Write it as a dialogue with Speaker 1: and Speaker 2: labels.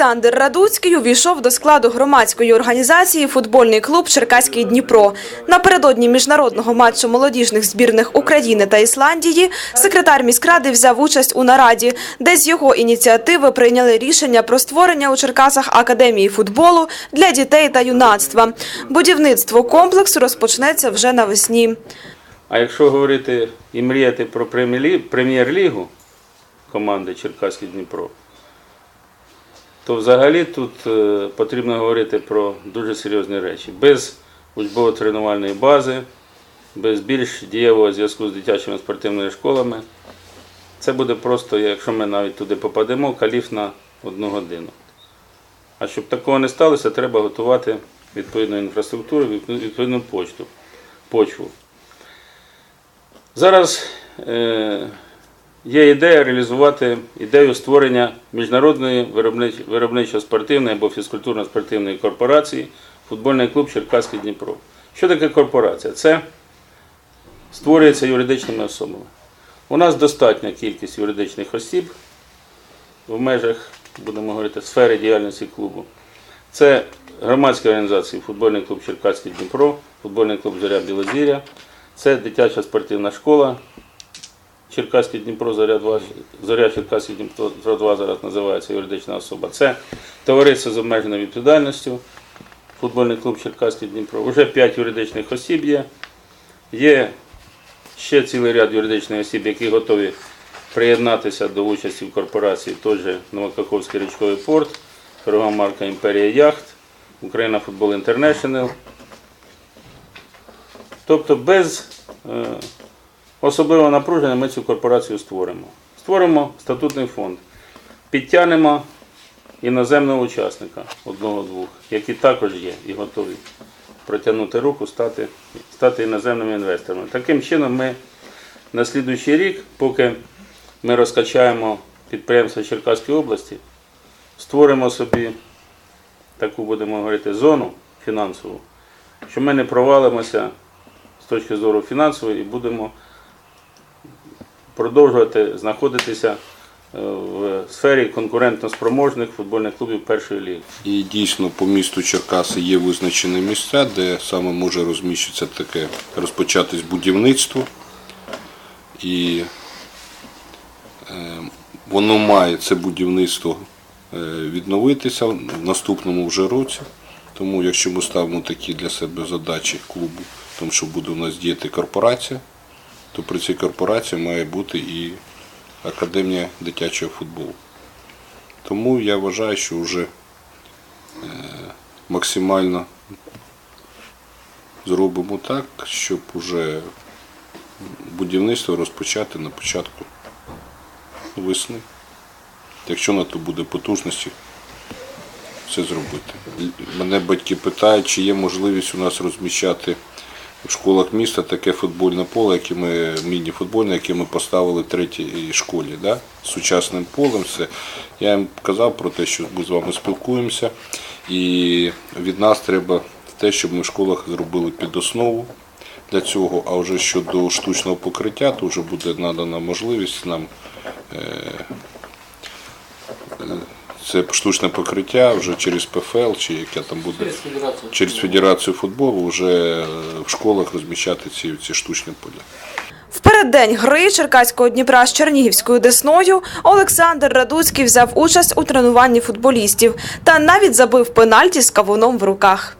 Speaker 1: Олександр Радуцький увійшов до складу громадської організації футбольний клуб Черкаський Дніпро. Напередодні міжнародного матчу молодіжних збірних України та Ісландії секретар міськради взяв участь у нараді, де з його ініціативи прийняли рішення про створення у Черкасах академії футболу для дітей та юнацтва. Будівництво комплексу розпочнеться вже навесні.
Speaker 2: А якщо говорити і мріяти про прем'єр-лі- прем'єр-лігу команди Черкаський Дніпро, то взагалі тут е, потрібно говорити про дуже серйозні речі. Без учбово-тренувальної бази, без більш дієвого зв'язку з дитячими спортивними школами. Це буде просто, якщо ми навіть туди попадемо, каліф на одну годину. А щоб такого не сталося, треба готувати відповідну інфраструктуру, відповідну почту, почву. Зараз е, є ідея реалізувати ідею створення міжнародної виробничо-спортивної або фізкультурно-спортивної корпорації футбольний клуб Черкаський Дніпро. Що таке корпорація? Це створюється юридичними особами. У нас достатня кількість юридичних осіб в межах, будемо говорити, сфери діяльності клубу. Це громадські організації футбольний клуб Черкаський Дніпро, футбольний клуб Зоря Білозір'я, це дитяча спортивна школа. Черкаський Дніпро Зоря 2, Зоря Черкаський Дніпро 2 зараз називається юридична особа. Це товариство з обмеженою відповідальністю, футбольний клуб Черкаський Дніпро. Уже 5 юридичних осіб є. Є ще цілий ряд юридичних осіб, які готові приєднатися до участі в корпорації. Той же Новокаховський річковий порт, торгова марка Імперія Яхт, Україна Футбол Інтернешнл. Тобто без особливого напруження ми цю корпорацію створимо. Створимо статутний фонд, підтягнемо іноземного учасника одного-двох, які також є і готові протягнути руку, стати, стати іноземними інвесторами. Таким чином, ми на слідуючий рік, поки ми розкачаємо підприємства Черкаської області, створимо собі таку, будемо говорити, зону фінансову, що ми не провалимося з точки зору фінансової і будемо продовжувати знаходитися е, в сфері конкурентно-спроможних футбольних клубів першої ліги.
Speaker 3: І дійсно по місту Черкаси є визначені місця, де саме може розміщитися таке розпочатись будівництво. І е, воно має це будівництво е, відновитися в наступному вже році. Тому якщо ми ставимо такі для себе задачі клубу, тому що буде у нас діяти корпорація, то при цій корпорації має бути і академія дитячого футболу. Тому я вважаю, що вже максимально зробимо так, щоб уже будівництво розпочати на початку весни. Якщо на то буде потужності, все зробити. Мене батьки питають, чи є можливість у нас розміщати в школах міста таке футбольне поле, яке ми, міні-футбольне, яке ми поставили в третій школі. Да? Сучасним полем. Все. Я їм казав про те, що ми з вами спілкуємося, і від нас треба те, щоб ми в школах зробили підоснову для цього. А вже щодо штучного покриття, то вже буде надана можливість нам. Це штучне покриття вже через ПФЛ, чи яке там буде через федерацію футболу, вже е, в школах розміщати ці, ці штучні поля.
Speaker 1: В переддень гри Черкаського Дніпра з Чернігівською Десною Олександр Радуцький взяв участь у тренуванні футболістів та навіть забив пенальті з кавуном в руках.